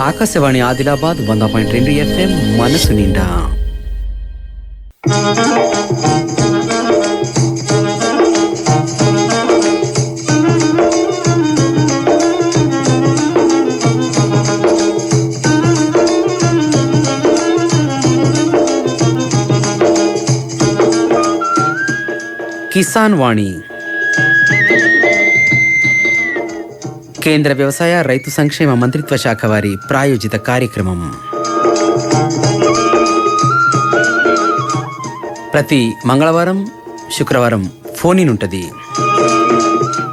ఆకాశవాణి ఆదిలాబాద్ వంద పాయింట్ రెండు ఎఫ్ఎం మనసు నిండా కిసాన్ వాణి కేంద్ర వ్యవసాయ రైతు సంక్షేమ మంత్రిత్వ శాఖ వారి ప్రాయోజిత కార్యక్రమం. ప్రతి మంగళవారం శుక్రవారం ఫోన్ ఇన్ ఉంటుంది.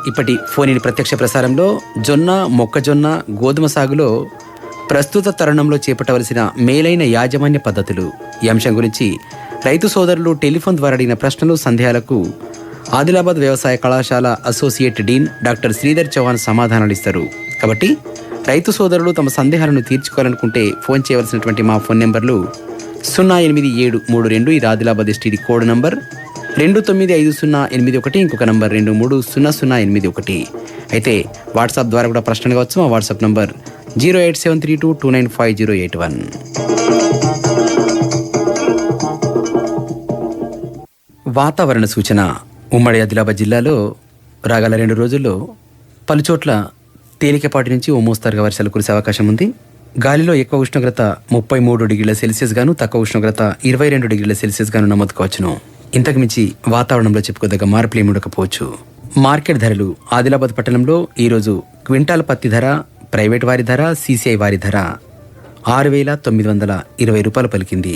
ఇప్పటి ఫోన్ ఇన్ ప్రత్యక్ష ప్రసారంలో జొన్న మొక్కజొన్న గోధుమ సాగులో ప్రస్తుత తరుణంలో చేపట్టవలసిన మేలైన యాజమాన్య పద్ధతులు. ఈ అంశం గురించి రైతు సోదరులు టెలిఫోన్ ద్వారా అడిగిన ప్రశ్నలు సందేహాలకు ఆదిలాబాద్ వ్యవసాయ కళాశాల associate dean doctor Sridhar Chauhan సమాధానాలు ఇస్తారు కాబట్టి రైతు సోదరులు తమ సందేహాలను తీర్చుకోవాలనుకుంటే ఫోన్ చేయవలసినటువంటి మా ఫోన్ నెంబర్లు సున్నా ఎనిమిది ఏడు మూడు రెండు ఇది ఆదిలాబాద్ ఎస్టీడీ కోడ్ నంబర్. రెండు తొమ్మిది ఐదు సున్నా ఎనిమిది ఒకటి ఇంకొక నంబర్ రెండు మూడు సున్నా సున్నా ఎనిమిది ఒకటి. అయితే వాట్సాప్ ద్వారా కూడా ప్రశ్నలు కావచ్చు మా WhatsApp number zero eight seven three two two nine five zero eight one. వాతావరణ సూచన. ఉమ్మడి ఆదిలాబాద్ జిల్లాలో రాగల రెండు రోజుల్లో పలుచోట్ల తేలికపాటి నుంచి ఓ మోస్తరుగా వర్షాలు కురిసే అవకాశం ఉంది. గాలిలో ఎక్కువ ఉష్ణోగ్రత ముప్పై మూడు డిగ్రీల సెల్సియస్ గాను తక్కువ ఉష్ణోగ్రత ఇరవై రెండు డిగ్రీల సెల్సియస్ గాను నమోదు ఇంతకు మించి వాతావరణంలో చెప్పుకోదగ్గ మార్పులు ఏమి ఉండకపోవచ్చు. మార్కెట్ ధరలు ఆదిలాబాద్ పట్టణంలో ఈరోజు క్వింటాల్ పత్తి ధర ప్రైవేట్ వారి ధర సీసీఐ వారి ధర ఆరు వేల తొమ్మిది వందల ఇరవై రూపాయలు పలికింది.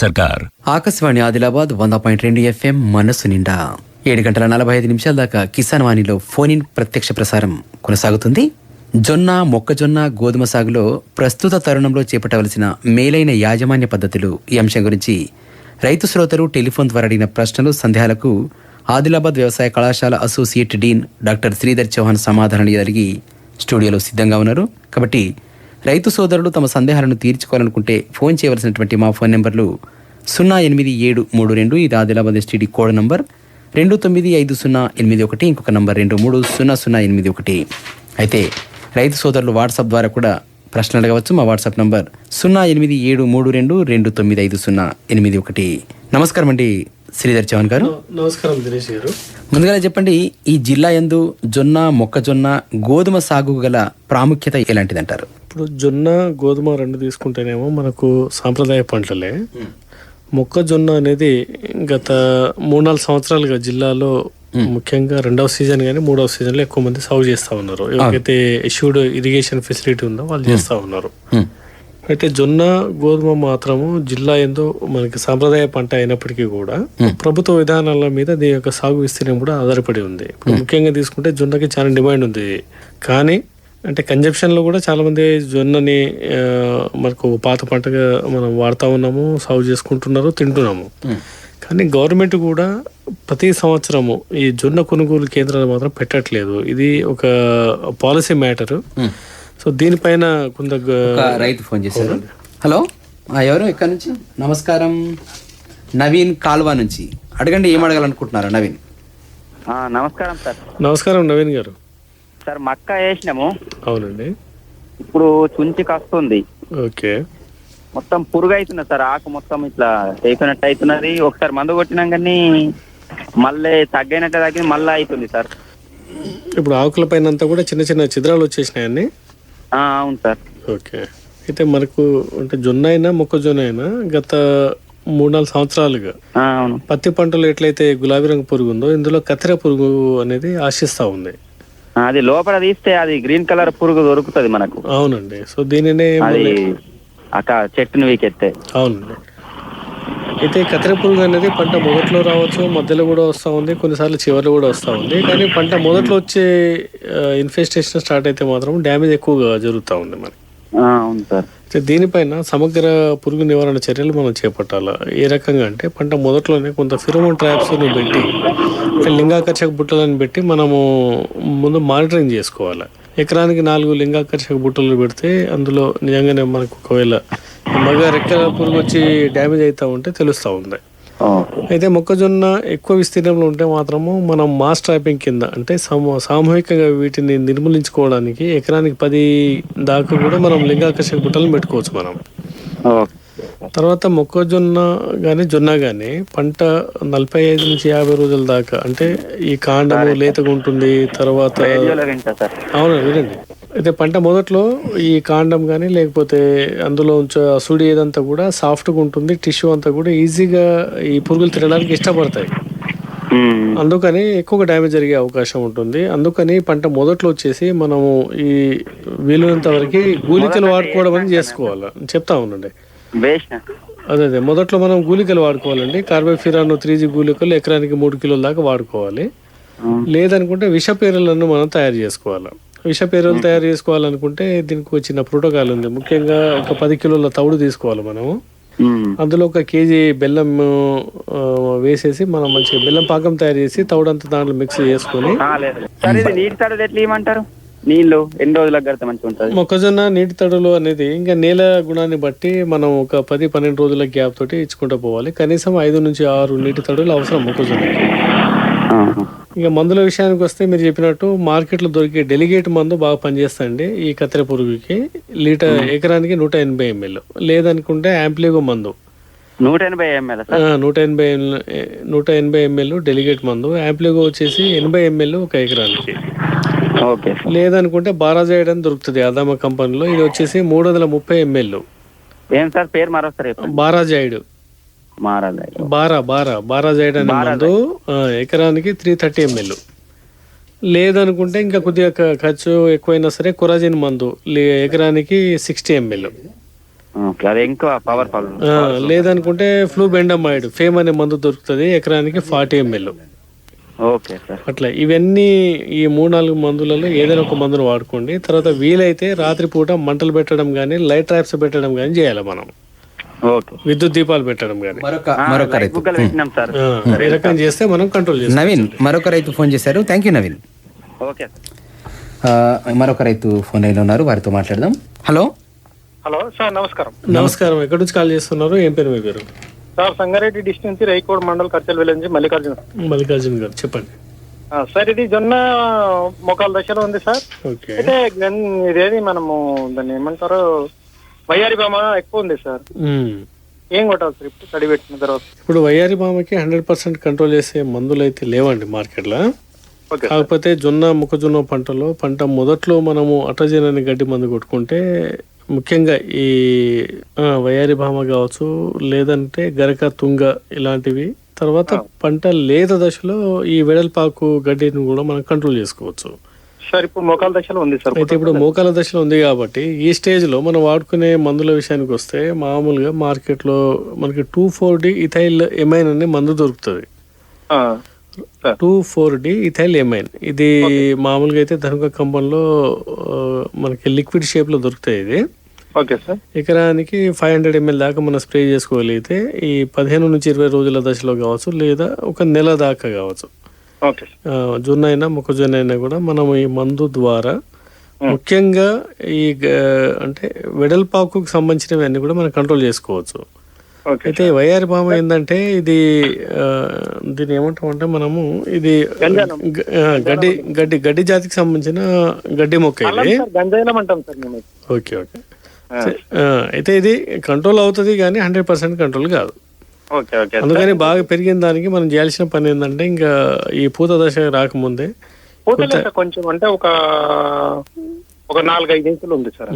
సర్కార్. ఆకాశవాణి ఆదిలాబాద్ వంద పాయింట్ రెండు ఎఫ్ఎం మనసు నిండా. ఏడు గంటల నలభై ఐదు నిమిషాల దాకా కిసాన్ వాణిలో ఫోన్ ఇన్ ప్రత్యక్ష ప్రసారం కొనసాగుతుంది. జొన్న మొక్కజొన్న గోధుమ సాగులో ప్రస్తుత తరుణంలో చేపట్టవలసిన మేలైన యాజమాన్య పద్ధతులు ఈ అంశం గురించి రైతు శ్రోతలు టెలిఫోన్ ద్వారా అడిగిన ప్రశ్నలు సందేహాలకు ఆదిలాబాద్ వ్యవసాయ కళాశాల associate dean doctor Sridhar Chauhan సమాధానం జరిగి స్టూడియోలో సిద్ధంగా ఉన్నారు. కాబట్టి రైతు సోదరులు తమ సందేహాలను తీర్చుకోవాలనుకుంటే ఫోన్ చేయవలసినటువంటి మా ఫోన్ నెంబర్లు సున్నా ఎనిమిది ఏడు మూడు రెండు ఇది ఆదిలాబాద్ ఎస్టీడీ కోడ్ నంబర్. రెండు తొమ్మిది ఐదు సున్నా ఎనిమిది ఒకటి ఇంకొక నంబర్ రెండు మూడు సున్నా సున్నా ఎనిమిది ఒకటి. అయితే రైతు సోదరులు వాట్సాప్ ద్వారా కూడా ప్రశ్నలు అడగవచ్చు. మా వాట్సాప్ నంబర్ సున్నా ఎనిమిది ఏడు మూడు రెండు రెండు తొమ్మిది ఐదు సున్నా ఎనిమిది ఒకటి. నమస్కారం అండి శ్రీధర్ చౌహాన్ గారు. నమస్కారం దినేష్ గారు. ముందుగా చెప్పండి ఈ జిల్లా యందు జొన్న మొక్కజొన్న గోధుమ సాగు గల ప్రాముఖ్యత ఎలాంటిదంటారు? ఇప్పుడు జొన్న గోధుమ రెండు తీసుకుంటేనేమో మనకు సాంప్రదాయ పంటలే. మొక్కజొన్న అనేది గత మూడు నాలుగు సంవత్సరాలుగా జిల్లాలో ముఖ్యంగా రెండవ సీజన్ కానీ మూడవ సీజన్లో ఎక్కువ మంది సాగు చేస్తా ఉన్నారు. ఎవరికైతే ఇష్యూడ్ ఇరిగేషన్ ఫెసిలిటీ ఉందో వాళ్ళు చేస్తా ఉన్నారు. అయితే జొన్న గోధుమ మాత్రము జిల్లా ఎందు మనకి సాంప్రదాయ పంట అయినప్పటికీ కూడా ప్రభుత్వ విధానాల మీద దీని యొక్క సాగు విస్తీర్ణం కూడా ఆధారపడి ఉంది. ఇప్పుడు ముఖ్యంగా తీసుకుంటే జొన్నకి చాలా డిమాండ్ ఉంది. కానీ అంటే కన్జంప్షన్లో కూడా చాలా మంది జొన్నని మనకు పాత పంటగా మనం వాడుతా ఉన్నాము సాగు చేసుకుంటున్నారు తింటున్నాము. కానీ గవర్నమెంట్ కూడా ప్రతి సంవత్సరము ఈ జొన్న కొనుగోలు కేంద్రాలు మాత్రం పెట్టట్లేదు. ఇది ఒక పాలసీ మ్యాటర్. సో దీనిపైన కొంత రైతు ఫోన్ చేశారు హలో? ఎవరు ఎక్కడి నుంచి? నమస్కారం. నవీన్ కాల్వా నుంచి. అడగండి ఏం అడగాలనుకుంటున్నారు నవీన్? ఆ, నమస్కారం సార్. నమస్కారం నవీన్ గారు. సార్ మక్క వేసినాము. అవునండి. ఇప్పుడు చుంచి కస్తుంది. ఓకే. మొత్తం పురుగు అవుతున్నది సార్ ఆకు మొత్తం ఇట్లా అయిపోయినట్టు అవుతున్నది ఒకసారి మందు కొట్టినాం కానీ మళ్ళీ తగ్గైనట్టు తగ్గి మళ్ళీ అవుతుంది సార్. ఇప్పుడు ఆకుల పైన అంతా కూడా చిన్న చిన్న చిద్రాలు వచ్చేసినాయండి ఆ, అవును సార్. ఓకే. అయితే మనకు అంటే జొన్న అయినా మొక్కజొన్న అయినా గత మూడు నాలుగు సంవత్సరాలుగా ఆ, అవును. పత్తి పంటలో ఎట్లయితే గులాబీ రంగు పురుగు ఉందో ఇందులో కత్తెర పురుగు అనేది ఆశిస్తా ఉంది. అది లోపల తీస్తే అది గ్రీన్ కలర్ పురుగు దొరుకుతుంది మనకు. అవునండి. సో దీనినే అది అక్క చెట్టును వీకెత్తే. అవునండి. అయితే కత్తెర పురుగు అనేది పంట మొదట్లో రావచ్చు మధ్యలో కూడా వస్తూ ఉంది కొన్నిసార్లు చివరిలో కూడా వస్తూ ఉంది. కానీ పంట మొదట్లో వచ్చే ఇన్ఫెస్టేషన్ స్టార్ట్ అయితే మాత్రం డ్యామేజ్ ఎక్కువగా జరుగుతూ ఉంది మనకి అవును సార్. అయితే దీనిపైన సమగ్ర పురుగు నివారణ చర్యలు మనం చేపట్టాలి? ఏ రకంగా అంటే పంట మొదట్లోనే కొంత ఫిరోమోన్ ట్రాప్స్ పెట్టి లింగాకర్షక బుట్టలను పెట్టి మనము ముందు మానిటరింగ్ చేసుకోవాలి. ఎకరానికి నాలుగు లింగాకర్షక బుట్టలు పెడితే అందులో నిజంగానే మనకు ఒకవేళ మగ రెక్కల పురుగు వచ్చి డ్యామేజ్ అవుతా ఉంటే తెలుస్తూ ఉంది. అయితే మొక్కజొన్న ఎక్కువ విస్తీర్ణంలో ఉంటే మాత్రము మనం మాస్ ట్రాపింగ్ కింద అంటే సమూ సామూహికంగా వీటిని నిర్మూలించుకోవడానికి ఎకరానికి పది దాకా కూడా మనం లింగాకర్షక బుట్టలను పెట్టుకోవచ్చు మనం. తర్వాత మొక్కజొన్న కానీ జొన్న కానీ పంట నలభై ఐదు నుంచి యాభై రోజుల దాకా అంటే ఈ కాండము లేతగా ఉంటుంది తర్వాత అవును వినండి. అయితే పంట మొదట్లో ఈ కాండం కానీ లేకపోతే అందులో ఉంచ సుడి ఏదంతా కూడా సాఫ్ట్గా ఉంటుంది టిష్యూ అంతా కూడా ఈజీగా ఈ పురుగులు తినడానికి ఇష్టపడతాయి. అందుకని ఎక్కువగా డ్యామేజ్ జరిగే అవకాశం ఉంటుంది. అందుకని పంట మొదట్లో వచ్చేసి మనము ఈ వీలైనంత వరకు గూలికలు వాడుకోవడం అని చేసుకోవాలి. చెప్తా ఉండండి వేసిన. అదే అదే. మొదట్లో మనం గూలికలు వాడుకోవాలండి. కార్బోఫిరాన్ త్రీ జీ గూలికలు ఎకరానికి మూడు కిలోల దాకా వాడుకోవాలి. లేదనుకుంటే విషపేరులను మనం తయారు చేసుకోవాలి. విషపేరులు తయారు చేసుకోవాలనుకుంటే దీనికి వచ్చిన ప్రోటోకాల్ ఉంది. ముఖ్యంగా ఒక పది కిలోల తవుడు తీసుకోవాలి మనము. అందులో ఒక కేజీ బెల్లం వేసేసి మనం మంచిగా బెల్లం పాకం తయారు చేసి తవుడంతా దాంట్లో మిక్స్ చేసుకొని నీళ్ళు ఎన్ని రోజులకు కడితే మంచిగా ఉంటుంది? మొక్కజొన్న నీటి తడులు అనేది ఇంకా నేల గుణాన్ని బట్టి మనం ఒక పది పన్నెండు రోజుల గ్యాప్ తోటి ఇచ్చుకుంటూ పోవాలి. కనీసం ఐదు నుంచి ఆరు నీటి తడులు అవసరం మొక్కజొన్నకి. ఆహా. ఇక మందుల విషయానికి వస్తే మీరు చెప్పినట్టు మార్కెట్లో దొరికే డెలిగేట్ మందు బాగా పనిచేస్తుంది ఈ కత్తెర పురుగుకి లీటర్ ఎకరానికి నూట ఎనభై ఎంఎల్. లేదనుకుంటే యాంప్లిగో మందు. నూట ఎనభై ఎంఎల్ నూట ఎనభై నూట ఎనభై ఎంఎల్ డెలిగేట్ మందు. యాంప్లిగో వచ్చేసి ఎనభై ఎంఎల్ ఒక ఎకరానికి. ఓకే లేదనుకుంటే బారాజైడ్ అని దొరుకుతుంది అదామా కంపెనీలో. ఇది వచ్చేసి మూడు వందల ముప్పై ఎంఎల్. ఏం సార్ పేరు మరోసారి బారాజైడ్ బారా బారా బారాజైడ్ అనే మందు ఎకరానికి త్రీ థర్టీ ఎంఎల్. లేదనుకుంటే ఇంకా కొద్దిగా ఖర్చు ఎక్కువైనా సరే కొరాజిన్ మందు ఎకరానికి సిక్స్టీ ఎంఎల్. లేదనుకుంటే ఫ్లూ బెండమైడ్ ఫేమ్ అనే మందు దొరుకుతుంది ఎకరానికి ఫార్టీ ఎంఎల్. Okay sir. అట్లా ఇవన్నీ ఈ మూడు నాలుగు మందులలో ఏదైనా ఒక మందును వాడుకోండి. తర్వాత వీలైతే రాత్రిపూట మంటలు పెట్టడం కానీ లైట్ ట్రాప్స్ పెట్టడం కానీ చేయాలి మనం. ఓకే. విద్యుత్ దీపాలు పెట్టడం కానీ మరొక మరొక రైతు. బుక్కలు పెట్టినాం సార్. ఈ రకం చేస్తే మనం కంట్రోల్ చేస్తాం నవీన్ మరొక రైతు ఫోన్ చేశారు. Thank you Naveen. Okay sir. ఆ, మరొక రైతు ఫోన్ లైన్లో ఉన్నారు. వారితో మాట్లాడదాం. హలో హలో సార్ నమస్కారం. నమస్కారం. ఎక్కడి నుంచి కాల్ చేస్తున్నారు? ఏం పేరు మీ పేరు? సార్ సంగారెడ్డి డిస్ట్రిక్ట్ నుంచి రైకోడ్ మండల్ కర్చల్ విలేజ్ నుంచి మల్లికార్జున. మల్లికార్జున్ గారు చెప్పండి. సార్ ఇది జొన్న మొక్కల దశలో ఉంది సార్. ఓకే. అయితే ఇదేది మనము దాన్ని ఏమంటారు వయ్యారి బామ ఎక్కువ ఉంది సార్. ఏం కొట్టాలి సార్ ఇప్పుడు తడి పెట్టిన తర్వాత? ఇప్పుడు వయ్యారి మామకి హండ్రెడ్ పర్సెంట్ కంట్రోల్ చేసే మందులు అయితే లేవండి మార్కెట్లో. కాకపోతే జొన్న మొక్కజొన్న పంటలో పంట మొదట్లో మనము అటజన్ అనే గడ్డి మందు కొట్టుకుంటే ముఖ్యంగా ఈ వయారి భామ కావచ్చు లేదంటే గరక తుంగ ఇలాంటివి. తర్వాత పంట లేత దశలో ఈ వెడల్పాకు గడ్డిని కూడా మనం కంట్రోల్ చేసుకోవచ్చు. సార్ ఇప్పుడు మొక్కల దశలో ఉంది సార్. అయితే ఇప్పుడు మోకాల దశలో ఉంది కాబట్టి ఈ స్టేజ్లో మనం వాడుకునే మందుల విషయానికి వస్తే మామూలుగా మార్కెట్లో మనకి two four D ethyl amine అనే మందు దొరుకుతుంది. Two four D ethyl amine ఇది మామూలుగా అయితే ధనుక కంపెనీలో మనకి లిక్విడ్ షేప్లో దొరుకుతాయి ఇది. Okay sir. ఎకరానికి ఫైవ్ హండ్రెడ్ ఎంఎల్ దాకా మనం స్ప్రే చేసుకోగలిగితే ఈ పదిహేను నుంచి ఇరవై రోజుల దశలో కావచ్చు లేదా ఒక నెల దాకా కావచ్చు. ఓకే జొన్న అయినా మొక్కజొన్న అయినా కూడా మనం ఈ మందు ద్వారా ముఖ్యంగా ఈ అంటే వెడల్పాకు సంబంధించినవి అన్ని కూడా మనం కంట్రోల్ చేసుకోవచ్చు. అయితే వయారి పామ ఏంటంటే ఇది దీన్ని ఏమంటామంటే మనము ఇది గడ్డి గడ్డి గడ్డి జాతికి సంబంధించిన గడ్డి మొక్క ఇది. Okay okay. అయితే ఇది కంట్రోల్ అవుతుంది కానీ హండ్రెడ్ పర్సెంట్ కంట్రోల్ కాదు. అందుకని బాగా పెరిగిన దానికి మనం చేయాల్సిన పని ఏంటంటే ఇంకా ఈ పూత దశ రాకముందే కొంచెం అంటే ఒక ఒక నాలుగైదు ఇంచులు ఉంది సార్.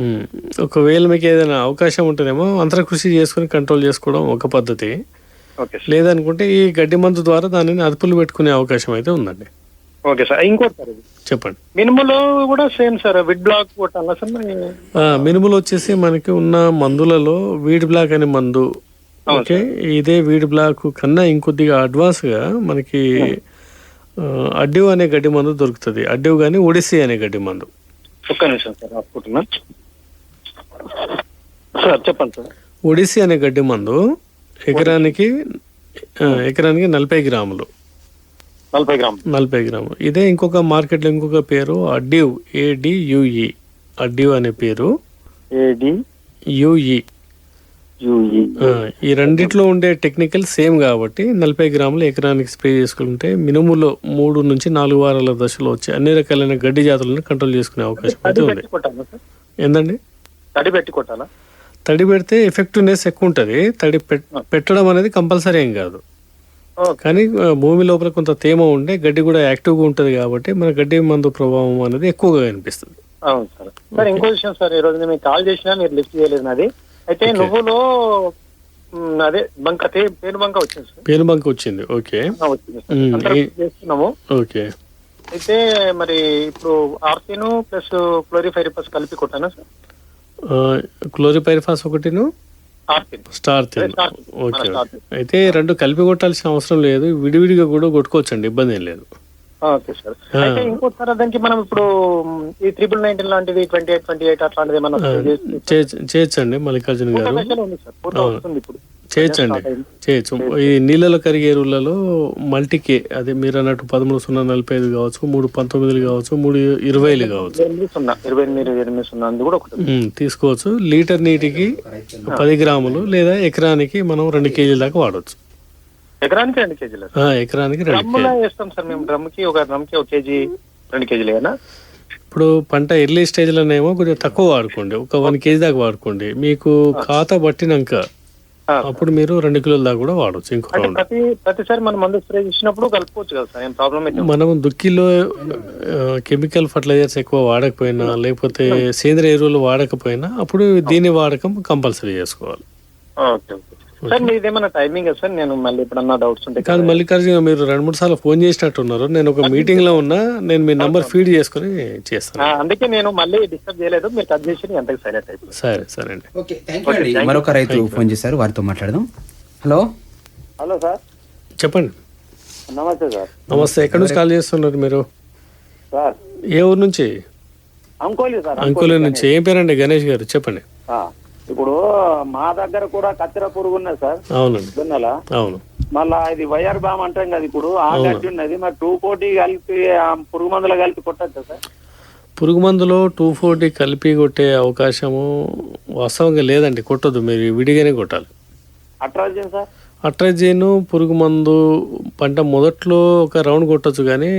ఒకవేళ మీకు ఏదైనా అవకాశం ఉంటేనేమో అంతర కృషి చేసుకుని కంట్రోల్ చేసుకోవడం ఒక పద్ధతి. లేదనుకుంటే ఈ గడ్డి మందు ద్వారా దానిని అదుపులు పెట్టుకునే అవకాశం అయితే ఉందండి. ఓకే సార్ ఇంకోటి సార్ ఇది. చెప్పండి. మినుములో కూడా సేమ్ సార్ విడ్ బ్లాక్ కొట్టాలా సార్ మినుములు వచ్చేసి మనకి ఉన్న మందులలో వీడ్ బ్లాక్ అనే మందు ఓకే? ఇదే వీడ్ బ్లాక్ కన్నా ఇంకొద్దిగా అడ్వాన్స్గా మనకి అడ్డివ్ అనే గడ్డి మందు దొరుకుతుంది. అడ్డివ్ కానీ ఒడిస్సీ అనే గడ్డి మందు. ఒక్క నిమిషం సార్ రాసుకుంటున్నా. సార్ చెప్పండి సార్. ఒడిస్సీ అనే గడ్డి మందు ఎకరానికి ఎకరానికి నలభై గ్రాములు. నలభై గ్రాములు. నలభై ఇదే ఇంకొక మార్కెట్లో ఇంకొక పేరు అడ్డివ్ ఏడియుఈ అడ్డివ్ అనే పేరు. ఏడి యుఈ యుఈ ఆ, ఈ రెండిట్లో ఉండే టెక్నికల్ సేమ్ కాబట్టి నలభై గ్రాములు ఎకరానికి స్ప్రే చేసుకుంటే మినుములో మూడు నుంచి నాలుగు వారాల దశలో వచ్చే అన్ని రకాలైన గడ్డి జాతులను కంట్రోల్ చేసుకునే అవకాశం అయితే ఉంది. ఏందండి? తడి పెట్టి కొట్టాలా? తడి పెడితే ఎఫెక్టివ్నెస్ ఎక్కువ ఉంటుంది. తడి పెట్- పెట్టడం అనేది కంపల్సరీ ఏం కాదు. కానీ భూమి లోపల కొంత తేమ ఉండే గడ్డి కూడా యాక్టివ్గా ఉంటుంది కాబట్టి మన గడ్డి మందు ప్రభావం అనేది ఎక్కువగా కనిపిస్తుంది. అవును సార్. సార్ ఇంకో విషయం సార్ ఈ రోజు నేను కాల్ చేసినా మీరు లిఫ్ట్ చేయలేదు నాది. అయితే నువ్వులో అదే బంక పేను బంక వచ్చింది సార్. వచ్చింది. ఓకే. ఆ, వచ్చింది ఏ- చేస్తున్నాము. ఓకే. అయితే మరి ఇప్పుడు ఆర్సిన్ ప్లస్ క్లోరిఫైరిపస్ కలిపి కొట్టానా సార్? క్లోరిపైరిఫాస్ ఒకటిను స్టార్. ఓకే. అయితే రెండు కలిపి కొట్టాల్సిన అవసరం లేదు. విడివిడిగా కూడా కొట్టుకోవచ్చండి. ఇబ్బంది ఏం లేదు. ఓకే సార్ అయితే ఇంకోటి సార్ దానికి మనం ఇప్పుడు ఈ త్రిబుల్ నైన్టీన్ లాంటిది ట్వంటీ ఎయిట్ ట్వంటీ ఎయిట్ అట్లాంటిది ఆ, చేయొచ్చు- చేయొచ్చండి మల్లికార్జున గారు. ఇప్పుడు. చేయొచ్చండి చేయొచ్చు ఈ నీళ్ళలో కరిగే ఎరువులలో మల్టీకే అదే మీరు అన్నట్టు పదమూడు సున్నా నలభై ఐదు కావచ్చు మూడు పంతొమ్మిదిలు కావచ్చు మూడు ఇరవైలు కావచ్చు. తీసుకోవచ్చు. లీటర్ నీటికి పది గ్రాములు లేదా ఎకరానికి మనం రెండు కేజీల దాకా వాడవచ్చు ఎకరానికి రెండు కేజీలు ఎకరానికి డ్రమ్ములో వేస్తాం సార్ మేము. డ్రమ్కి ఒక డ్రమ్కి ఒక కేజీ రెండు కేజీలేనా ఇప్పుడు పంట ఎర్లీ స్టేజ్లోనేమో కొద్దిగా తక్కువ వాడుకోండి. ఒక వన్ కేజీ దాకా వాడుకోండి. మీకు ఖాతా పట్టినాక. అప్పుడు మీరు రెండు కిలోల దాకా కూడా వాడవచ్చు ఇంకో ప్రతి ప్రతిసారి మనం మందు స్ప్రే చేసినప్పుడు కలుపుకోవచ్చు కదా సార్. ఏం ప్రాబ్లం. మనం దుక్కిలో కెమికల్ ఫర్టిలైజర్స్ ఎక్కువ వాడకపోయినా లేకపోతే సేంద్రియ ఎరువులు వాడకపోయినా అప్పుడు దీని వాడకం కంపల్సరీ చేసుకోవాలి. Okay okay. సార్ మీది ఏమైనా టైమింగ్ సార్? నేను మళ్ళీ ఎప్పుడన్నా డౌట్స్ ఉంటే కాదు మల్లికార్జున మీరు రెండు మూడు సార్లు ఫోన్ చేసినట్టున్నారు. నేను ఒక మీటింగ్లో ఉన్నా నేను మీ నంబర్ ఫీడ్ చేసుకుని చేస్తాను. అందుకే నేను మళ్ళీ డిస్టర్బ్ చేయలేదు. మీరు కట్ చేసి ఎంతకు సైలెంట్ అయిపోయింది సరే సరే అండి ఓకే థ్యాంక్ యూ అండి. మరొక రైతు ఫోన్ చేశారు వారితో మాట్లాడదాం. హలో? Hello sir. చెప్పండి. నమస్తే సార్. నమస్తే ఎక్కడి నుంచి కాల్ చేస్తున్నారు మీరు? సార్. ఏ ఊరు నుంచి? అంకోలి సార్ అంకుల నుంచి. ఏం పేరండి గణేష్ గారు? చెప్పండి. ఇప్పుడు మా దగ్గర కూడా కత్తెర పురుగు ఉన్నది సార్. అవునండి. దున్నల అవును. మళ్ళా ఇది వైఆర్ బామ్ అంటాం కదా ఇప్పుడు ఆ గడ్డి ఉన్నది. మరి టూ కోటి కలిపి పురుగు మందులు కలిపి కొట్టచ్చు సార్? పురుగు మందులో టూ ఫోర్టీ కలిపి కొట్టే అవకాశము వాస్తవంగా లేదండి. కొట్టొద్దు. మీరు విడిగానే కొట్టాలి. Atrazine sir? అట్రజీను పురుగు మందు పంట మొదట్లో ఒక రౌండ్ కొట్టొచ్చు కానీ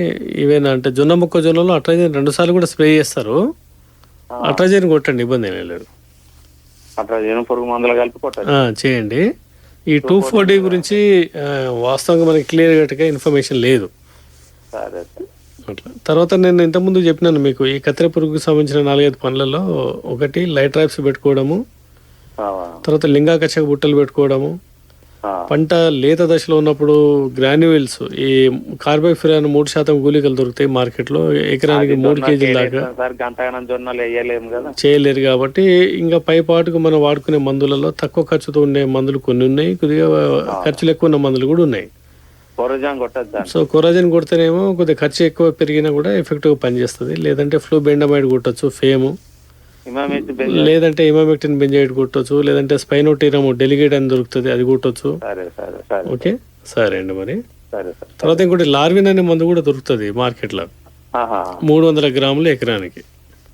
ఇవేనా అంటే జొన్న మొక్కజొన్నలో అట్రజీన్ రెండు సార్లు కూడా స్ప్రే చేస్తారు. అట్రజీన్ కొట్టండి. ఇబ్బంది ఏమీ లేదు. అట్రాజిన్ పురుగు మందులు కలిపి కొట్టచ్చు ఆ, చేయండి. ఈ టూ ఫోర్ గురించి ఆ, వాస్తవంగా మనకి క్లియర్ కట్గా ఇన్ఫర్మేషన్ లేదు. సార్ అట్లా. తర్వాత నేను ఇంతకుముందు చెప్పినాను మీకు ఈ కత్తెర పురుగుకు సంబంధించిన నాలుగైదు పనులలో ఒకటి లైట్ ట్రాప్స్ పెట్టుకోవడము తర్వాత లింగాకచ్చక బుట్టలు పెట్టుకోవడము పంట లేత దశలో ఉన్నప్పుడు గ్రాన్యువల్స్ ఈ కార్బోఫిరాన్ మూడు శాతం గూలికలు దొరుకుతాయి మార్కెట్లో. ఎకరానికి మూడు కేజీల దాకా. చేయలేరు కాబట్టి ఇంకా పై పాటుకు మనం వాడుకునే మందులలో తక్కువ ఖర్చుతో ఉండే మందులు కొన్ని ఉన్నాయి కొద్దిగా ఖర్చులు ఎక్కువ ఉన్న మందులు కూడా ఉన్నాయి. సో కొరాజన్ కొడితేనేమో కొద్దిగా ఖర్చు ఎక్కువ పెరిగినా కూడా ఎఫెక్టివ్గా పనిచేస్తుంది. లేదంటే ఫ్లూ బెండమైడ్ కొట్టచ్చు ఫేము. లేదంటే ఇమామెక్టిన్ బెంజైడ్ కొట్టచ్చు లేదంటే స్పైనోటీరము డెలిగేట్ అని దొరుకుతుంది అది కొట్టచ్చు. సరే సరే సరే. ఓకే? సరే అండి మరి. సరే సార్. తర్వాత ఇంకోటి లార్విన్ అనే మందు కూడా దొరుకుతుంది మార్కెట్లో. ఆహా. మూడు వందల గ్రాములు ఎకరానికి.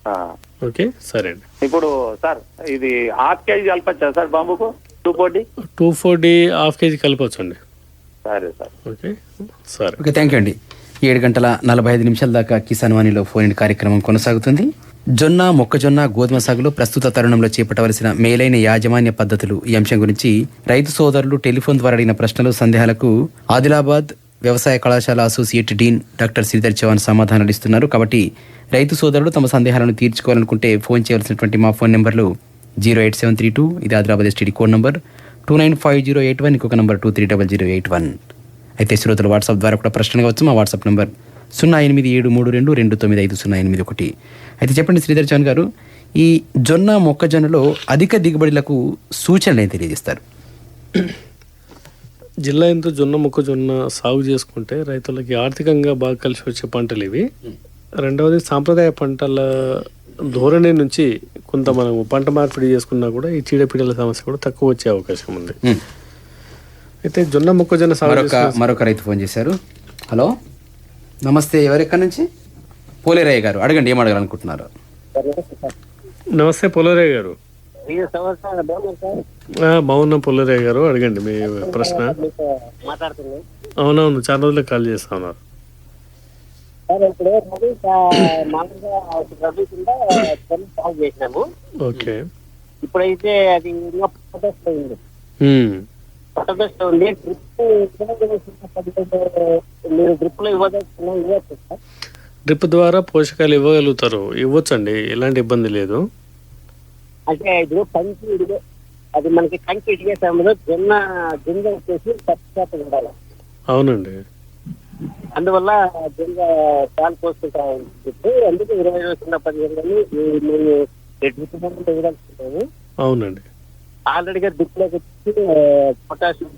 ఆ. ఓకే? సరే అండి. ఇప్పుడు సార్ ఇది హాఫ్ కేజీ కలపచ్చా సార్ బాంబుకు? టూ కోటి టూ ఫోర్టీ హాఫ్ కేజీ కలపచ్చు అండి. సరే సార్. ఓకే? సరే. ఓకే థ్యాంక్ యూ అండి. ఏడు గంటల నలభై ఐదు నిమిషాల దాకా కిసాన్ వాణిలో ఫోన్ ఇన్ కార్యక్రమం కొనసాగుతుంది. జొన్న మొక్కజొన్న గోధుమ సాగులో ప్రస్తుత తరుణంలో చేపట్టవలసిన మేలైన యాజమాన్య పద్ధతులు. ఈ అంశం గురించి రైతు సోదరులు టెలిఫోన్ ద్వారా అడిగిన ప్రశ్నలు సందేహాలకు ఆదిలాబాద్ వ్యవసాయ కళాశాల associate dean doctor Sridhar Chauhan సమాధానాలు ఇస్తున్నారు. కాబట్టి రైతు సోదరులు తమ సందేహాలను తీర్చుకోవాలనుకుంటే ఫోన్ చేయవలసినటువంటి మా ఫోన్ నెంబర్లు zero eight seven three two ఇది Adilabad STD code number two nine five zero eight one ఇంకొక number two three double zero eight one. అయితే శ్రోతలు వాట్సాప్ ద్వారా కూడా ప్రశ్నలు కావచ్చు. మా వాట్సాప్ నెంబర్ సున్నా ఎనిమిది ఏడు మూడు రెండు రెండు తొమ్మిది ఐదు సున్నా ఎనిమిది ఒకటి. అయితే చెప్పండి శ్రీధర్ చౌన్ గారు ఈ జొన్న మొక్కజొన్నలో అధిక దిగుబడులకు సూచనలు తెలియజేస్తారు? జిల్లా ఎంతో జొన్న మొక్కజొన్న సాగు చేసుకుంటే రైతులకి ఆర్థికంగా బాగా కలిసి వచ్చే పంటలు ఇవి. రెండవది సాంప్రదాయ పంటల ధోరణి నుంచి కొంత మనం పంట మార్పిడి చేసుకున్నా కూడా ఈ చీడపీడల సమస్య కూడా తక్కువ వచ్చే అవకాశం ఉంది. అయితే జొన్న మొక్కజొన్న సాగు మరొక రైతు ఫోన్ చేశారు. హలో? నమస్తే ఎవరెక్కడి నుంచి? పోలేరయ్య గారు అడగండి ఏం అడగాలనుకుంటున్నారు? నమస్తే పుల్లరయ్య గారు. బాగున్నాం పుల్లరయ్య గారు అడగండి మీ ప్రశ్న. అవునవును చాలా రోజులకు కాల్ చేస్తా ఉన్నారు. ఓకే. ఇప్పుడైతే అది ఉంది డ్రిప్ మీరు డ్రిప్లో ఇవ్వదలుచుకున్నా ఇవ్వచ్చు సార్ డ్రిప్ ద్వారా పోషకాలు ఇవ్వగలుగుతారు ఇవ్వచ్చండి ఎలాంటి ఇబ్బంది లేదు అంటే ఇప్పుడు కంకి ఇడిగే అది మనకి కంకి ఇడిగే సమయంలో జొన్న గింజ వచ్చేసి పచ్చి శాతం ఉండాలి అవునండి అందువల్ల గింజ పాలు పోసుకుంటా ఉంటుంది అందుకే ఇరవై రోజుల పదిహేను కానీ మేము డ్రిప్ ఇవ్వదలుచుకుంటాము అవునండి ఆల్రెడీగా డ్రిప్లోకి వచ్చి పొటాషియం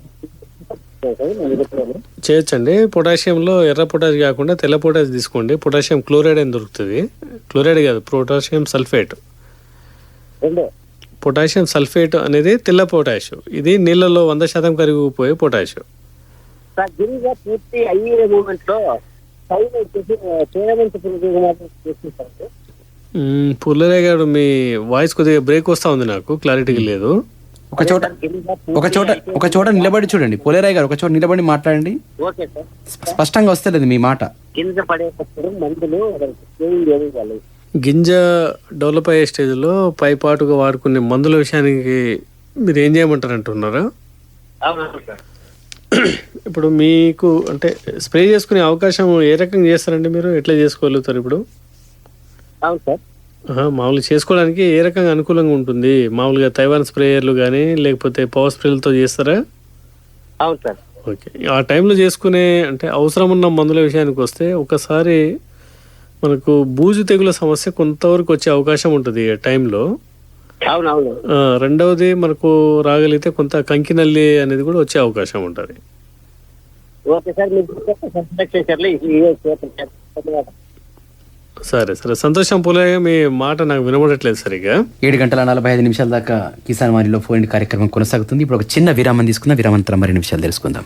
చేయొచ్చండి పొటాషియంలో ఎర్ర పొటాష్ కాకుండా తెల్ల పొటాష్ తీసుకోండి. పొటాషియం క్లోరైడ్ అని దొరుకుతుంది. క్లోరైడ్ కాదు పొటాషియం సల్ఫేట్. పొటాషియం సల్ఫేట్ అనేది తెల్ల పొటాష్. ఇది నీళ్ళలో వంద శాతం కరిగిపోయే పొటాష్. సార్ గింజ పూర్తి అయ్యే మూమెంట్లో పుల్లరే గారు మీ వాయిస్ కొద్దిగా బ్రేక్ వస్తా ఉంది నాకు క్లారిటీగా లేదు. ఒక చోట ఒక చోట ఒక చోట నిలబడి చూడండి. పోలేరాయ్ గారు ఒక చోట నిలబడి మాట్లాడండి. Okay sir. స్ప- స్పష్టంగా వస్తలేదు మీ మాట. గింజ పడేటప్పుడు మందులు గింజ డెవలప్ అయ్యే స్టేజ్లో పైపాటుగా వాడుకునే మందుల విషయానికి మీరు ఏం చేయమంటారు అంటున్నారా అవును సార్. ఇప్పుడు మీకు అంటే స్ప్రే చేసుకునే అవకాశం ఏ రకంగా చేస్తారండి మీరు? ఎట్లా చేసుకోగలుగుతారు ఇప్పుడు? అవును సార్ మామూలుగా చేసుకోవడానికి ఏ రకంగా అనుకూలంగా ఉంటుంది మామూలుగా తైవాన్ స్ప్రేయర్లు కానీ లేకపోతే పవర్ స్ప్రేలతో చేస్తారా అవును సార్ ఓకే ఆ టైంలో చేసుకునే అంటే అవసరం ఉన్న మందుల విషయానికి వస్తే ఒకసారి మనకు బూజు తెగుల సమస్య కొంతవరకు వచ్చే అవకాశం ఉంటుంది ఈ టైంలో ఆ, రెండవది మనకు రాగలిగితే కొంత కంకినల్లి అనేది కూడా వచ్చే అవకాశం ఉంటుంది ఓకే సార్ మీరు సరే సరే. సంతోషం పూలయ్య మీ మాట నాకు వినబడట్లేదు సరిగా ఏడు గంటల నలభై ఐదు నిమిషాల దాకా కిసాన్ వాణిలో ఫోన్ కార్యక్రమం కొనసాగుతుంది. ఇప్పుడు ఒక చిన్న విరామం తీసుకుందాం. విరామంతరం మరి నిమిషాలు తెలుసుకుందాం.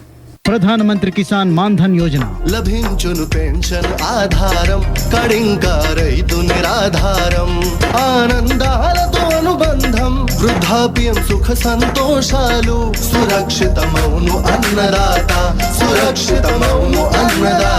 ప్రధానమంత్రి కిసాన్ మాన్ధన్ యోజన. లభించును పెన్షన్ ఆధారం కడింకా రైతు నిరాధారం. ఆనందాలతో అనుబంధం వృద్ధాప్యం సుఖ సంతోషాలు. సురక్షితమౌను అన్నదాత సురక్షితమౌను అన్నదాత.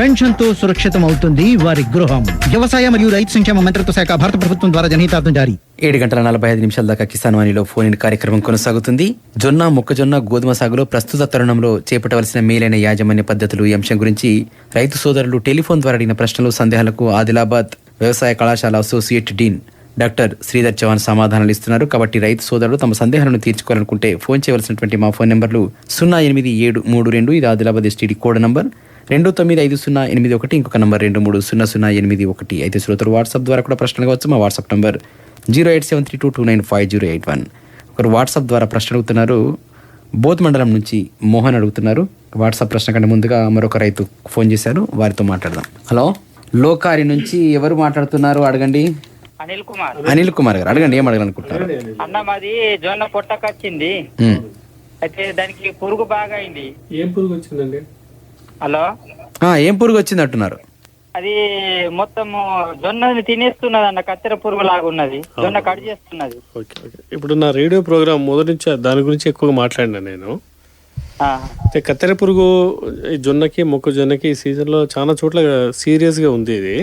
పెన్షన్తో సురక్షితం అవుతుంది వారి గృహం. వ్యవసాయ మరియు రైతు సంక్షేమ మంత్రిత్వ శాఖ భారత ప్రభుత్వం ద్వారా జనహితార్థం జారీ. ఏడు గంటల నలభై ఐదు నిమిషాల దాకా కిసాన్ వాణిలో ఫోన్ ఇన్ కార్యక్రమం కొనసాగుతుంది. జొన్న మొక్కజొన్న గోధుమ సాగులో ప్రస్తుత తరుణంలో చేపట్టవలసిన మేలైన యాజమాన్య పద్ధతులు ఈ అంశం గురించి రైతు సోదరులు టెలిఫోన్ ద్వారా అడిగిన ప్రశ్నలు సందేహాలకు ఆదిలాబాద్ వ్యవసాయ కళాశాల associate dean doctor Sridhar Chauhan సమాధానాలు ఇస్తున్నారు. కాబట్టి రైతు సోదరులు తమ సందేహాలను తీర్చుకోవాలనుకుంటే ఫోన్ చేయవలసినటువంటి మా ఫోన్ నెంబర్లు సున్నా ఎనిమిది ఏడు మూడు రెండు ఇది ఆదిలాబాద్ ఎస్టీడీ కోడ్ నంబర్. రెండు తొమ్మిది ఐదు సున్నా ఎనిమిది ఒకటి ఇంకొక నంబర్ రెండు మూడు సున్నా సున్నా ఎనిమిది ఒకటి. అయితే శ్రోతలు వాట్సాప్ ద్వారా కూడా ప్రశ్నలు కావచ్చు మా WhatsApp number zero eight seven three two two nine five zero eight one. ఒకరు వాట్సాప్ ద్వారా ప్రశ్న అడుగుతున్నారు. బోధ్ మండలం నుంచి మోహన్ అడుగుతున్నారు. వాట్సాప్ ప్రశ్న కంటే ముందుగా మరొక రైతు ఫోన్ చేశారు. వారితో మాట్లాడదాం. హలో లోకారి నుంచి ఎవరు మాట్లాడుతున్నారు? అడగండి. అనిల్ కుమార్. అనిల్ కుమార్ గారు అడగండి ఏం అడగాలనుకుంటున్నారు? అన్న మాది జొన్న పొట్టకొచ్చింది. అయితే దానికి పురుగు బాగా అయింది ఏం పురుగు వచ్చిందండి? హలో? ఆ, ఏం పురుగు వచ్చింది అంటున్నారు? అది మొత్తం జొన్నని తినేస్తున్నది అన్న కత్తెర పురుగు లాగా ఉన్నది. జొన్న కట్ చేస్తున్నది. Okay okay. ఇప్పుడు నా రేడియో ప్రోగ్రామ్ మొదటి నుంచి దాని గురించి ఎక్కువగా మాట్లాడినా నేను. అయితే కత్తెర పురుగు ఈ జొన్నకి మొక్కజొన్నకి ఈ సీజన్లో చాలా చోట్ల సీరియస్గా ఉంది ఇది.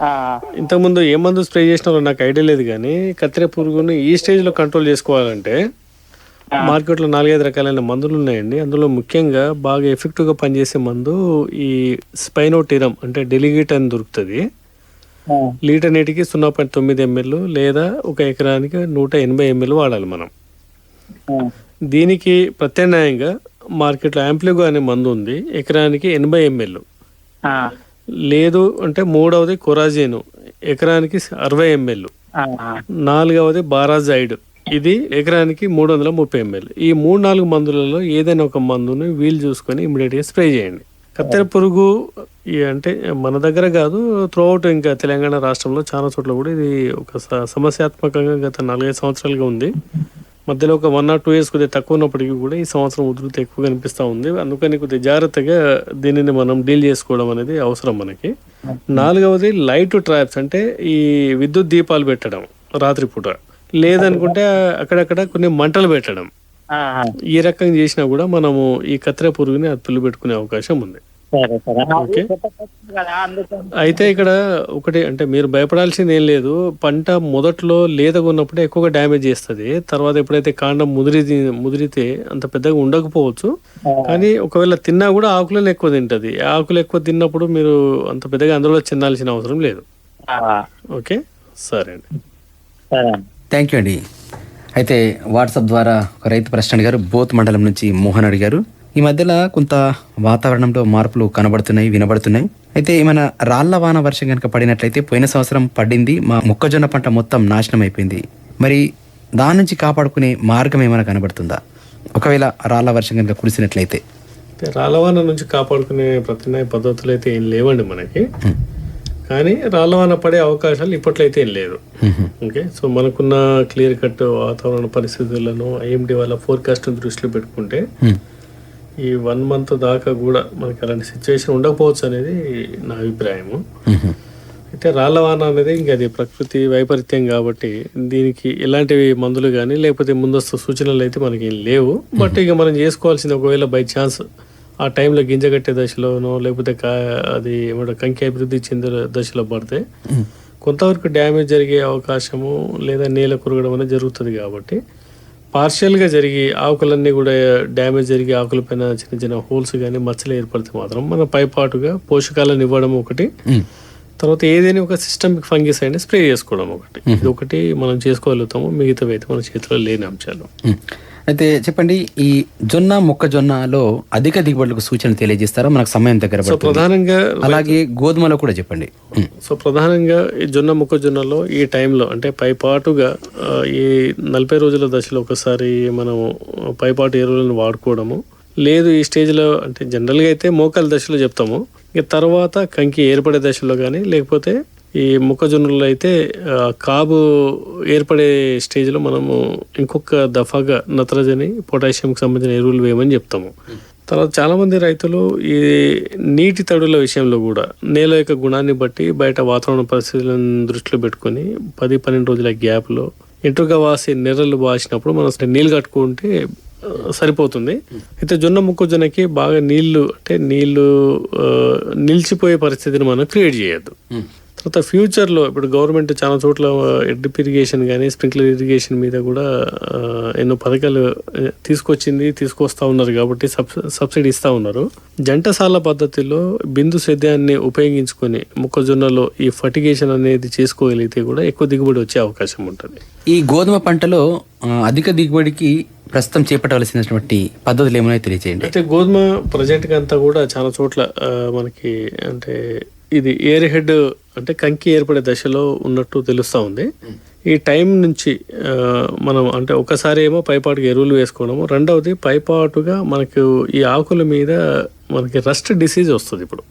ఆ, ఇంతకుముందు ఏ మందు స్ప్రే చేసినారో నాకు ఐడియా లేదు కానీ కత్తెర పురుగుని ఈ స్టేజ్లో కంట్రోల్ చేసుకోవాలంటే మార్కెట్లో నాలుగైదు రకాలైన మందులు ఉన్నాయండి. అందులో ముఖ్యంగా బాగా ఎఫెక్టివ్గా పనిచేసే మందు ఈ స్పైనోటిరం అంటే డెలిగేట్ అని దొరుకుతుంది. లీటర్ నీటికి సున్నా పాయింట్ తొమ్మిది ఎంఎల్ లేదా ఒక ఎకరానికి నూట ఎనభై ఎంఎల్ వాడాలి మనం. దీనికి ప్రత్యామ్నాయంగా మార్కెట్లో యాంప్లిగో అనే మందు ఉంది. ఎకరానికి ఎనభై ఎంఎల్. లేదు అంటే మూడవది కొరాజేను. ఎకరానికి అరవై ఎంఎల్. నాలుగవది బారాజైడ్. ఇది ఎకరానికి మూడు వందల ముప్పై ఎంఎల్. ఈ మూడు నాలుగు మందులలో ఏదైనా ఒక మందుని వీలు చూసుకొని ఇమీడియట్గా స్ప్రే చేయండి. కత్తెర పురుగు ఈ అంటే మన దగ్గర కాదు త్రూఅవుట్ ఇంకా తెలంగాణ రాష్ట్రంలో చాలా చోట్ల కూడా ఇది ఒక సమస్యాత్మకంగా గత నాలుగైదు సంవత్సరాలుగా ఉంది. మధ్యలో ఒక వన్ ఆర్ టూ ఇయర్స్ కొద్దిగా తక్కువ ఉన్నప్పటికీ కూడా ఈ సంవత్సరం ఉధృతి ఎక్కువ కనిపిస్తూ ఉంది. అందుకని కొద్దిగా జాగ్రత్తగా దీనిని మనం డీల్ చేసుకోవడం అనేది అవసరం మనకి. నాలుగవది లైట్ ట్రాప్స్ అంటే ఈ విద్యుత్ దీపాలు పెట్టడం రాత్రిపూట. లేదనుకుంటే అక్కడక్కడ కొన్ని మంటలు పెట్టడం. ఈ రకంగా చేసినా కూడా మనము ఈ కత్తెర పురుగుని అదుపులో పెట్టుకునే అవకాశం ఉంది. ఓకే. అయితే ఇక్కడ ఒకటి అంటే మీరు భయపడాల్సింది ఏం లేదు. పంట మొదట్లో లేతగా ఉన్నప్పుడే ఎక్కువగా డ్యామేజ్ చేస్తుంది. తర్వాత ఎప్పుడైతే కాండం ముదిరి ముదిరితే అంత పెద్దగా ఉండకపోవచ్చు. కానీ ఒకవేళ తిన్నా కూడా ఆకులను ఎక్కువ తింటది. ఆకులు ఎక్కువ తిన్నప్పుడు మీరు అంత పెద్దగా అందులో చెందాల్సిన అవసరం లేదు. ఓకే? సరే అండి. సరే థ్యాంక్ యూ అండి అయితే వాట్సాప్ ద్వారా ఒక రైతు ప్రశ్న అడిగారు. బోత్ మండలం నుంచి మోహన్ అడిగారు. ఈ మధ్యలో కొంత వాతావరణంలో మార్పులు కనబడుతున్నాయి వినబడుతున్నాయి. అయితే ఏమైనా రాళ్ళ వాన వర్షం కనుక పడినట్లయితే పోయిన సంవత్సరం పడింది. మా మొక్కజొన్న పంట మొత్తం నాశనం అయిపోయింది. మరి దాని నుంచి కాపాడుకునే మార్గం ఏమైనా కనబడుతుందా? ఒకవేళ రాళ్ళ వర్షం కనుక కురిసినట్లయితే. రాళ్ళవాన నుంచి కాపాడుకునే ప్రత్యామ్నాయ పద్ధతులు అయితే ఏం లేవండి మనకి. కానీ రాళ్ళవాన పడే అవకాశాలు ఇప్పట్లో అయితే ఏం లేదు. ఓకే సో మనకున్న క్లియర్ కట్ వాతావరణ పరిస్థితులను ఐఎండి వాళ్ళ ఫోర్కాస్ట్ దృష్టిలో పెట్టుకుంటే ఈ వన్ మంత్ దాకా కూడా మనకి అలాంటి సిచ్యువేషన్ ఉండకపోవచ్చు అనేది నా అభిప్రాయము. అయితే రాళ్ళవాన అనేది ఇంకా అది ప్రకృతి వైపరీత్యం కాబట్టి దీనికి ఎలాంటివి మందులు కానీ లేకపోతే ముందస్తు సూచనలు అయితే మనకి లేవు. బట్ ఇక మనం చేసుకోవాల్సింది ఒకవేళ బై ఛాన్స్ ఆ టైంలో గింజ కట్టే దశలోనో లేకపోతే అది ఏమంటారు కంకి అభివృద్ధి చెందే దశలో పడితే కొంతవరకు డ్యామేజ్ జరిగే అవకాశము లేదా నేల కురగడం అనేది జరుగుతుంది కాబట్టి పార్షియల్గా జరిగి ఆకులన్నీ కూడా డ్యామేజ్ జరిగి ఆకులపైన చిన్న చిన్న హోల్స్ కానీ మచ్చలు ఏర్పడితే మాత్రం మన పైపాటుగా పోషకాలను ఇవ్వడం ఒకటి. తర్వాత ఏదైనా ఒక సిస్టమిక్ ఫంగిస్ అయినా స్ప్రే చేసుకోవడం ఒకటి. ఇది ఒకటి మనం చేసుకోగలుగుతాము మిగతావి అయితే మన చేతిలో లేని అంశాలు. అయితే చెప్పండి ఈ జొన్న మొక్కజొన్నలో అధిక దిగుబడులకు సూచన తెలియజేస్తారా? మనకు సమయం దగ్గర సో ప్రధానంగా అలాగే గోధుమలో కూడా చెప్పండి. సో ప్రధానంగా ఈ జొన్న మొక్కజొన్నలో ఈ టైంలో అంటే పైపాటుగా ఈ నలభై రోజుల దశలో ఒకసారి మనము పైపాటు ఎరువులను వాడుకోవడము. లేదు ఈ స్టేజ్లో అంటే జనరల్గా అయితే మోకాల దశలో చెప్తాము. ఇక తర్వాత కంకి ఏర్పడే దశలో కానీ లేకపోతే ఈ మొక్కజొన్నలో అయితే కాబు ఏర్పడే స్టేజ్లో మనము ఇంకొక దఫాగా నత్రజని పొటాషియంకి సంబంధించిన ఎరువులు వేయమని చెప్తాము. తర్వాత చాలామంది రైతులు ఈ నీటి తడుల విషయంలో కూడా నేల యొక్క గుణాన్ని బట్టి బయట వాతావరణ పరిస్థితులను దృష్టిలో పెట్టుకొని పది పన్నెండు రోజుల గ్యాప్లో ఎంట్రుగా వాసి నెర్రలు వాసినప్పుడు మనం నీళ్ళు కట్టుకుంటే సరిపోతుంది. అయితే జొన్న మొక్కజొన్నకి బాగా నీళ్ళు అంటే నీళ్ళు నిలిచిపోయే పరిస్థితిని మనం క్రియేట్ చేయొద్దు. తర్వాత ఫ్యూచర్లో ఇప్పుడు గవర్నమెంట్ చాలా చోట్ల డ్రిప్ ఇరిగేషన్ కానీ స్ప్రింక్లర్ ఇరిగేషన్ మీద కూడా ఎన్నో పథకాలు తీసుకొచ్చింది తీసుకొస్తా ఉన్నారు కాబట్టి సబ్ సబ్సిడీ ఇస్తా ఉన్నారు. జంటసాల పద్ధతిలో బిందు సేద్యాన్ని ఉపయోగించుకొని మొక్కజొన్నలో ఈ ఫర్టిగేషన్ అనేది చేసుకోగలిగితే కూడా ఎక్కువ దిగుబడి వచ్చే అవకాశం ఉంటుంది. ఈ గోధుమ పంటలో అధిక దిగుబడికి ప్రస్తుతం చేపట్టవలసినటువంటి పద్ధతులు ఏమైనా తెలియజేయండి అయితే గోధుమ ప్రజెంట్ అంతా కూడా చాలా చోట్ల మనకి అంటే ఇది ఎయిర్ హెడ్ అంటే కంకి ఏర్పడే దశలో ఉన్నట్టు తెలుస్తా ఉంది. ఈ టైం నుంచి మనం అంటే ఒకసారి ఏమో పైపాటుగా ఎరువులు వేసుకోవడము. రెండవది పైపాటుగా మనకు ఈ ఆకుల మీద మనకి రస్ట్ డిసీజ్ వస్తుంది ఇప్పుడు.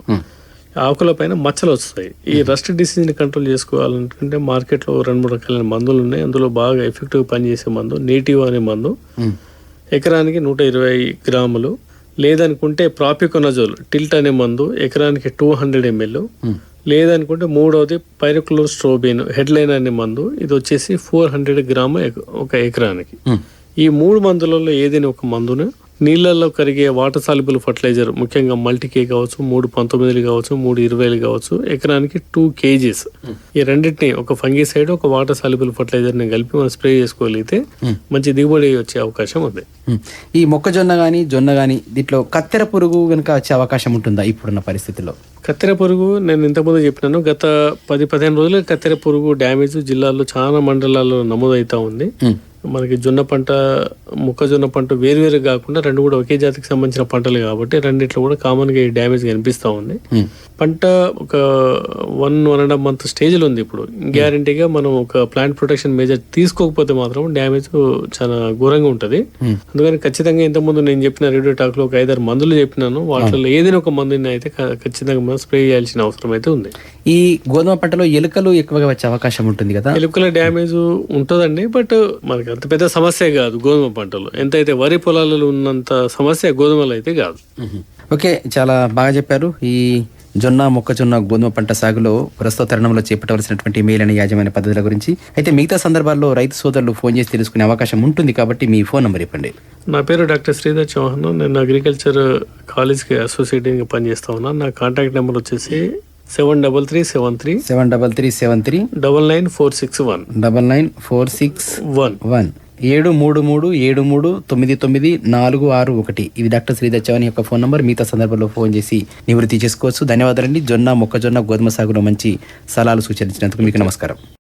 ఆకుల పైన మచ్చలు వస్తాయి. ఈ రస్ట్ డిసీజ్ని కంట్రోల్ చేసుకోవాలనుకుంటే మార్కెట్లో రెండు మూడు రకాలైన మందులు ఉన్నాయి. అందులో బాగా ఎఫెక్టివ్ పనిచేసే మందు నేటివ్ అనే మందు. ఎకరానికి నూట ఇరవై గ్రాములు లేదనుకుంటే ప్రాపికొనజోల్ టిల్ట్ అనే మందు ఎకరానికి టూ హండ్రెడ్ ఎంఎల్. లేదనుకుంటే మూడవది పైరక్లోర్ స్ట్రోబిన్ హెడ్లైన్ అనే మందు. ఇది వచ్చేసి ఫోర్ హండ్రెడ్ గ్రామ్ ఒక ఎకరానికి. ఈ మూడు మందులలో ఏదైనా ఒక మందును నీళ్ళల్లో కరిగే వాటర్ సాల్యుబుల్ ఫర్టిలైజర్ ముఖ్యంగా మల్టీకే కావచ్చు మూడు పంతొమ్మిదిలు కావచ్చు మూడు ఇరవైలు కావచ్చు ఎకరానికి టూ కేజీస్. ఈ రెండింటిని ఒక ఫంగిసైడ్ ఒక వాటర్ సాల్యుబుల్ ఫర్టిలైజర్ని కలిపి మనం స్ప్రే చేసుకోగలిగితే మంచి దిగుబడి వచ్చే అవకాశం ఉంది. ఈ మొక్కజొన్న గాని జొన్న గాని దీంట్లో కత్తెర పురుగు కనుక వచ్చే అవకాశం ఉంటుందా ఇప్పుడున్న పరిస్థితిలో? కత్తెర పురుగు నేను ఇంతకుముందు చెప్పినాను. గత పది పదిహేను రోజులుగా కత్తెర పురుగు డ్యామేజ్ జిల్లాలో చాలా మండలాల్లో నమోదవుతా ఉంది. మనకి జొన్న పంట మొక్కజొన్న పంట వేరువేరు కాకుండా రెండు కూడా ఒకే జాతికి సంబంధించిన పంటలు కాబట్టి రెండిట్లో కూడా కామన్గా ఈ డ్యామేజ్ కనిపిస్తా ఉంది. పంట ఒక one one and half month స్టేజ్లో ఉంది ఇప్పుడు. గ్యారంటీగా మనం ఒక ప్లాంట్ ప్రొటెక్షన్ మేజర్ తీసుకోకపోతే మాత్రం డ్యామేజ్ చాలా ఘోరంగా ఉంటది. అందుకని ఖచ్చితంగా ఇంతకుముందు నేను చెప్పిన రేడియో టాక్లో ఒక ఐదారు మందులు చెప్పినాను. వాటిలో ఏదైనా ఒక మందుని అయితే ఖచ్చితంగా మనం స్ప్రే చేయాల్సిన అవసరం అయితే ఉంది. ఈ గోధుమ పంటలో ఎలుకలు ఎక్కువగా వచ్చే అవకాశం ఉంటుంది కదా? ఎలుకల డ్యామేజ్ ఉంటుందండి బట్ మనకి అంత పెద్ద సమస్య కాదు గోధుమ పంటలో. ఎంతైతే వరి పొలాలలో ఉన్నంత సమస్య గోధుమలు అయితే కాదు ఓకే చాలా బాగా చెప్పారు. ఈ జొన్న మొక్కజొన్న గోధుమ పంట సాగులో ప్రస్తుత తరుణంలో చేపట్టవలసినటువంటి మేలైన యాజమాన్య పద్ధతుల గురించి. అయితే మిగతా సందర్భాల్లో రైతు సోదరులు ఫోన్ చేసి తెలుసుకునే అవకాశం ఉంటుంది కాబట్టి మీ ఫోన్ నంబర్ ఇవ్వండి. నా పేరు డాక్టర్ శ్రీధర్ చౌహాన్. నేను అగ్రికల్చర్ కాలేజ్కి అసోసియేటింగ్ పనిచేస్తా ఉన్నాను. నా కాంటాక్ట్ నెంబర్ వచ్చేసి seven double three seven three seven double three seven three double nine four six one double nine four six one one ఏడు మూడు మూడు ఏడు మూడు తొమ్మిది తొమ్మిది నాలుగు ఆరు ఒకటి. ఇది డాక్టర్ శ్రీధర్ చవన్ యొక్క ఫోన్ నంబర్. మిగతా సందర్భంలో ఫోన్ చేసి నివృత్తి చేసుకోవచ్చు. ధన్యవాదాలండి. జొన్న మొక్కజొన్న గోధుమ సాగులో మంచి సలహాలు సూచనలు ఇచ్చినందుకు మీకు నమస్కారం.